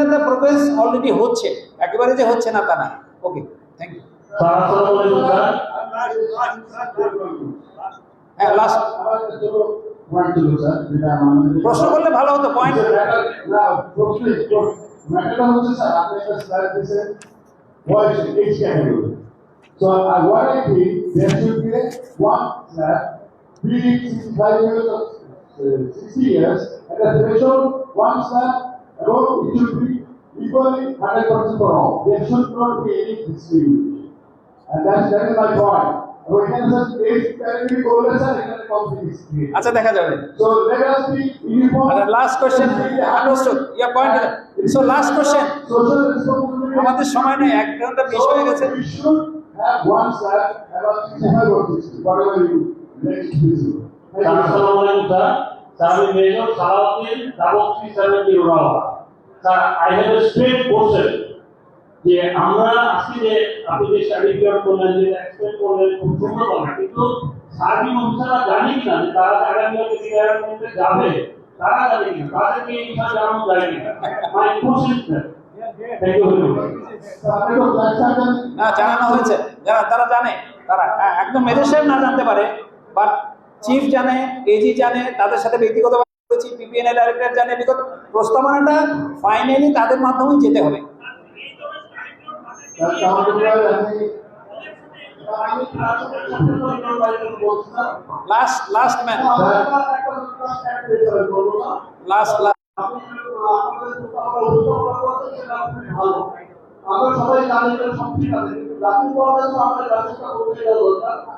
ইনশাল্লাহ progress already হচ্ছে। একেবারে যে হচ্ছে না তা না। ওকে থ্যাংক ইউ প্রশ্ন করলে ভালো হতো point it 65 years uh, 60 years, and the threshold, one slab, above, it should be equally 100% for all. There should not be any discrimination. And that's, that is my point. আচ্ছা দেখা যাবে So let us be uniform. আচ্ছা last question understood yeah point so last question আমাদের সময় নেই এক ঘণ্টা বেশি হয়ে গেছে আসসালামু আলাইকুম যে আমরা যে আপনি যে যে এক্সপ্লেন করলেন খুব সুন্দর কথা। কিন্তু জানি কিনা যে তারা যাবে তারা কিনা? জানানো যায় কিনা? My question? না জানানো হয়েছে। যারা তারা জানে। তারা হ্যাঁ, একদম মেজর সাহেব না জানতে পারে বাট চিফ জানে এজি জানে তাদের সাথে ব্যক্তিগত করেছি পিপিএনএ ডাইরেক্টর জানে বিগত প্রস্তাবনাটা ফাইনালি তাদের মাধ্যমেই যেতে হবে। Last last man? Last last আমরা সবাই জানি সব ঠিক আছে আমাদের রাজেশটা করতে গেলে দরকার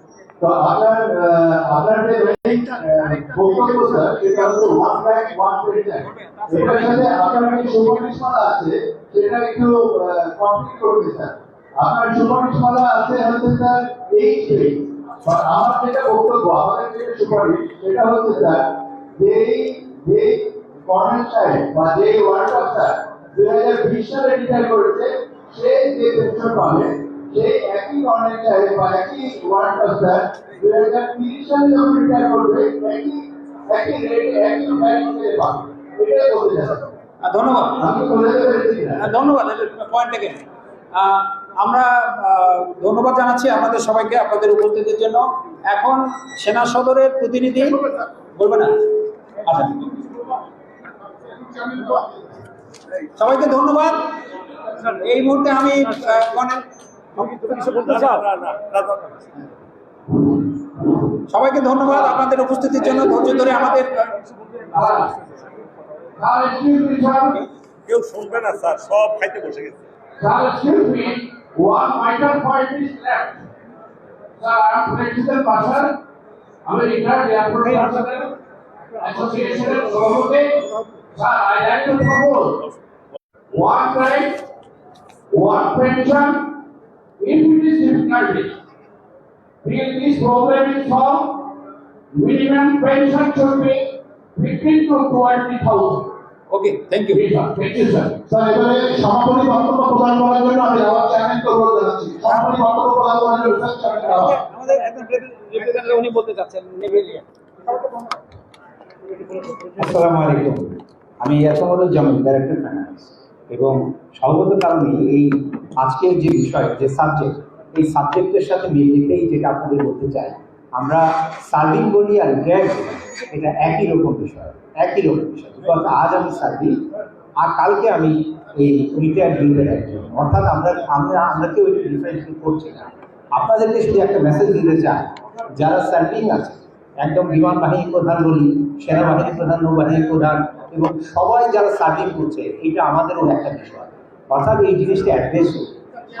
স্যার আছে, সেটা একটু কমপ্লিট করতে স্যার। আপনার আছে স্যার আমার যেটা বক্তব্য, আমাদের সুপারিশ, সেটা হচ্ছে স্যার যেই যে কর্নেল বা যে ওয়ার্ড রিটায়ার করেছে, সে যে সেই একই কর্নেল সাহেব বা একই ওয়ার্ড অফিসার দুই হাজার তিরিশ সালে যখন রিটায়ার করবে একই একই রেট একই ব্যাংকে পাবে। এটাই বলতে চাচ্ছি। ধন্যবাদ। আমি বলে পেরেছি ধন্যবাদ পয়েন্ট আমরা ধন্যবাদ জানাচ্ছি আপনাদের সবাইকে আপনাদের উপস্থিতির জন্য। এখন সেনা সদরের প্রতিনিধি বলবে না? আচ্ছা। সবাইকে ধন্যবাদ। এই মুহূর্তে আমি কর্নেল সবাইকে ধন্যবাদ আপনাদের উপস্থিতির জন্য ধৈর্য ধরে আমাদের কেউ শুনবে না স্যার সব খাইতে বসে গেছে। is left. Sir, I am President Bashar, if it is difficulty. Till this problem is solved, minimum pension should be fifteen to twenty thousand. Okay thank you Thank you, sir. Sir এবারে সমাপনী বক্তব্য প্রদান করার জন্য আমি আমার চেয়ারম্যানকে অনুরোধ জানাচ্ছি সমাপনী বক্তব্য প্রদান করার জন্য স্যার আহ্বান। আমাদের একজন রিপ্রেজেন্টেটিভ উনি বলতে চাচ্ছেন নেভেলিয়া আসসালামু আলাইকুম আমি ইয়াসমুল জামিল ডাইরেক্টর ফাইন্যান্স এবং সর্বত কারণে এই আজকের যে বিষয়, যে সাবজেক্ট এই সাবজেক্টের সাথে মিল রেখেই যেটা আপনাদের বলতে চাই, আমরা সার্ভিং বলি আর গ্র্যাড এটা একই রকম বিষয়, একই রকম বিষয়। আজ আমি সার্ভিং আর কালকে আমি এই রিটায়ার্ড গ্রুপের একজন। অর্থাৎ আমরা আমরা আমরা কেউ ডিফারেন্সিয়েট করছি না। আপনাদেরকে শুধু একটা মেসেজ দিতে চাই, যারা সার্ভিং আছে একদম বিমান বাহিনী প্রধান বলি সেনাবাহিনী প্রধান নৌবাহিনী প্রধান, এবং সবাই যারা সার্ভিং করছে, এটা আমাদেরও একটা বিষয়। অর্থাৎ এই জিনিসটা অ্যাড্রেস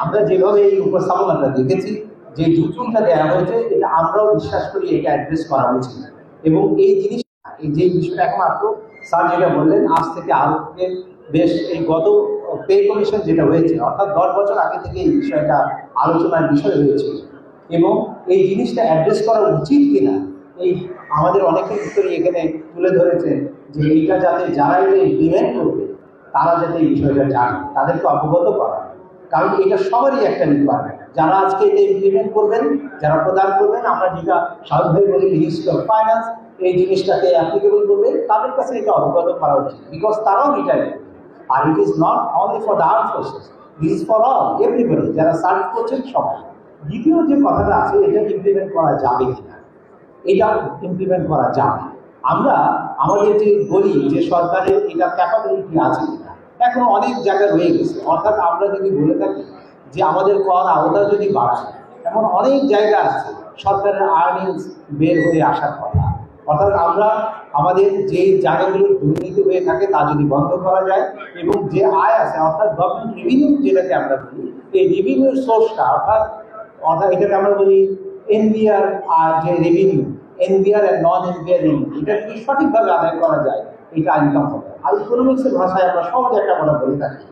আমরা যেভাবে এই উপস্থাপনাটা দেখেছি, যে যুক্তিটা দেওয়া হয়েছে, এটা আমরাও বিশ্বাস করি এটা অ্যাড্রেস করা উচিত। এবং এই জিনিস এই যে বিষয়টা আসলো, স্যার যেটা বললেন, আজ থেকে আরও থেকে বেশ এই গত পে কমিশন যেটা হয়েছে, অর্থাৎ দশ বছর আগে থেকে এই বিষয়টা আলোচনার বিষয় হয়েছে। এবং এই জিনিসটা অ্যাড্রেস করা উচিত কিনা এই আমাদের অনেকের ভিতরে এখানে তুলে ধরেছেন যে এইটা যাতে যারা এটা করবে, তারা যাতে এই বিষয়টা জানে, তাদেরকে অবগত করা। কারণ এটা সবারই একটা রিকোয়ারমেন্ট যারা আজকে এটা ইমপ্লিমেন্ট করবেন, যারা প্রদান করবেন, আমরা যেটা বলি মিনিস্ট্রি অফ ফাইন্যান্স এই জিনিসটাকে অ্যাপ্লিকেবল করবে, তাদের কাছে এটা অবগত করা উচিত। বিকজ তারাও retire R it is not only for the arm forces this for all everybody যারা সার্ভ করছেন সবাই। দ্বিতীয় যে কথাটা আছে, এটা ইমপ্লিমেন্ট করা যাবে কিনা? এটা ইমপ্লিমেন্ট করা যাবে আমরা, আমাদের যে বলি যে সরকারের এটা ক্যাপাবিলিটি আছে এখনও অনেক জায়গায় রয়ে গেছে। অর্থাৎ আমরা যদি বলে থাকি যে আমাদের কর আওতা যদি বাড়ায়, এমন অনেক জায়গা আছে সরকারের আর্নিংস বের হয়ে আসার কথা। অর্থাৎ আমরা আমাদের যে জায়গাগুলো দুর্নীতি হয়ে থাকে তা যদি বন্ধ করা যায় এবং যে আয় আছে, অর্থাৎ গভর্নমেন্ট রেভিনিউ যেটাকে আমরা বলি, এই রেভিনিউ সোর্সটা অর্থাৎ অর্থাৎ এটাকে আমরা বলি এনবিআর আর যে রেভিনিউ এনবিআর আর নন এনবিআর রেভিনিউ এটা যদি সঠিকভাবে আদায় করা যায়, এটা ইনকাম হবে। আর ইকোনমিক্সের ভাষায় আমরা সহজ একটা কথা বলে থাকি।